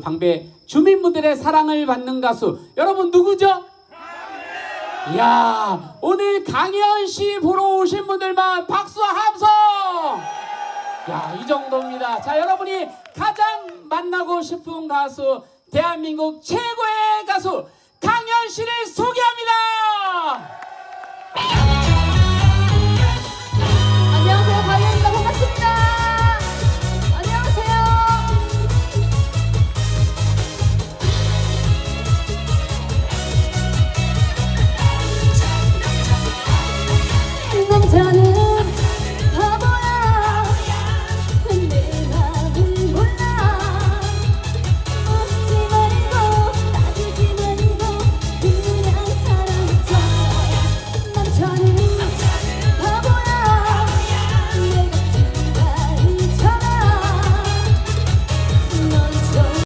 방배 주민분들의 사랑을 받는 가수. 여러분 누구죠? 이야 오늘 강현 씨 보러 오신 분들만 박수 함성! 야이 정도입니다. 자 여러분이 가장 만나고 싶은 가수 대한민국 최고의 가수 강현 씨를